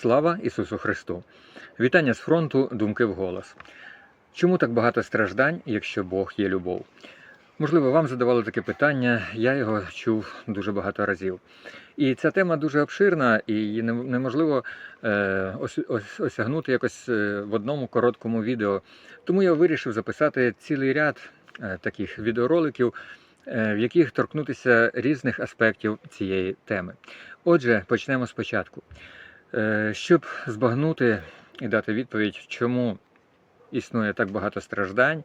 Слава Ісусу Христу! Вітання з фронту Думки вголос. Чому так багато страждань, якщо Бог є любов? Можливо, вам задавали таке питання, я його чув дуже багато разів. І ця тема дуже обширна, і неможливо е, ос- ос- осягнути якось е, в одному короткому відео. Тому я вирішив записати цілий ряд е, таких відеороликів, в яких торкнутися різних аспектів цієї теми. Отже, почнемо спочатку. Е, Щоб збагнути і дати відповідь, чому існує так багато страждань,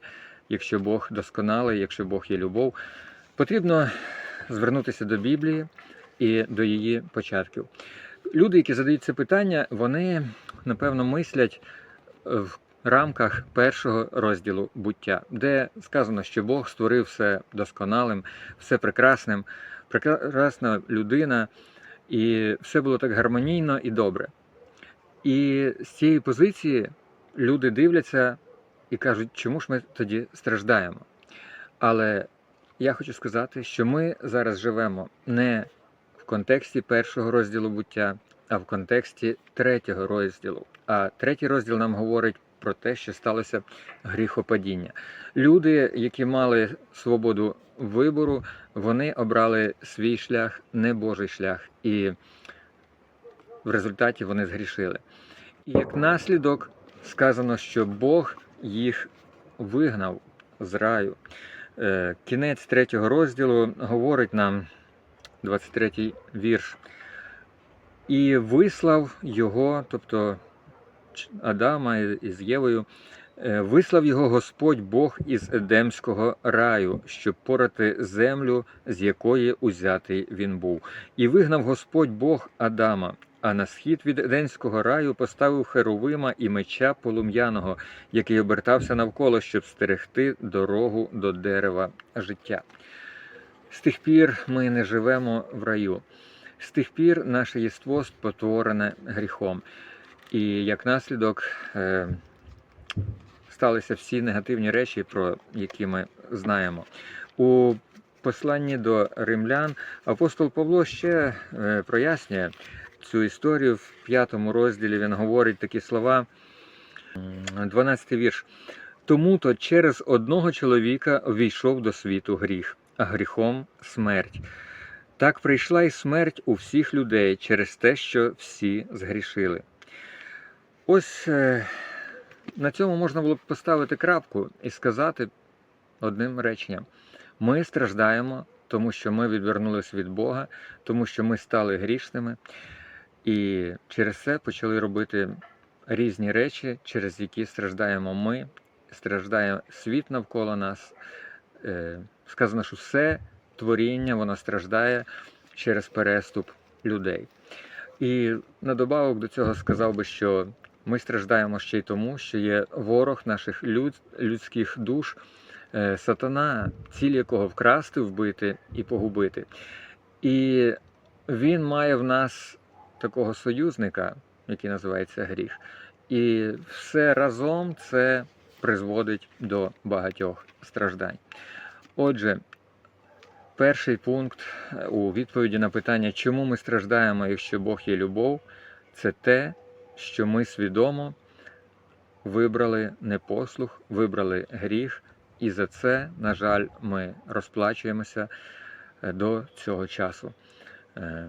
якщо Бог досконалий, якщо Бог є любов, потрібно звернутися до Біблії і до її початків. Люди, які задають це питання, вони напевно мислять в рамках першого розділу буття, де сказано, що Бог створив все досконалим, все прекрасним, прекрасна людина, і все було так гармонійно і добре. І з цієї позиції люди дивляться і кажуть, чому ж ми тоді страждаємо. Але я хочу сказати, що ми зараз живемо не в контексті першого розділу буття, а в контексті третього розділу. А третій розділ нам говорить про те, що сталося гріхопадіння. Люди, які мали свободу вибору, вони обрали свій шлях, не Божий шлях. І в результаті вони згрішили. І як наслідок сказано, що Бог їх вигнав з раю. Е, Кінець третього розділу говорить нам 23 вірш. І вислав його, тобто Адама із Євою, вислав його Господь Бог із Едемського раю, щоб порати землю, з якої узятий він був. І вигнав Господь Бог Адама, а на схід від Едемського раю поставив Херовима і меча полум'яного, який обертався навколо, щоб стерегти дорогу до дерева життя. З тих пір ми не живемо в раю. З тих пір наше єство спотворене гріхом. І як наслідок е, сталися всі негативні речі, про які ми знаємо. У посланні до римлян апостол Павло ще е, прояснює цю історію в п'ятому розділі. Він говорить такі слова, 12 вірш. Тому то через одного чоловіка ввійшов до світу гріх, а гріхом смерть. Так прийшла й смерть у всіх людей через те, що всі згрішили. Ось е, на цьому можна було б поставити крапку і сказати одним реченням: ми страждаємо, тому що ми відвернулись від Бога, тому що ми стали грішними, і через це почали робити різні речі, через які страждаємо ми, страждає світ навколо нас. Е, Сказано, що все творіння воно страждає через переступ людей. І на добавок до цього сказав би, що ми страждаємо ще й тому, що є ворог наших люд, людських душ, е, сатана, ціль якого вкрасти, вбити і погубити. І він має в нас такого союзника, який називається гріх. І все разом це призводить до багатьох страждань. Отже, перший пункт е, у відповіді на питання, чому ми страждаємо, якщо Бог є любов, це те, що ми свідомо вибрали непослух, вибрали гріх, і за це, на жаль, ми розплачуємося е, до цього часу. Е,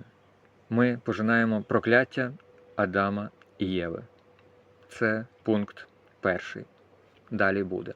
Ми пожинаємо прокляття Адама і Єви. Це пункт перший. Далі буде.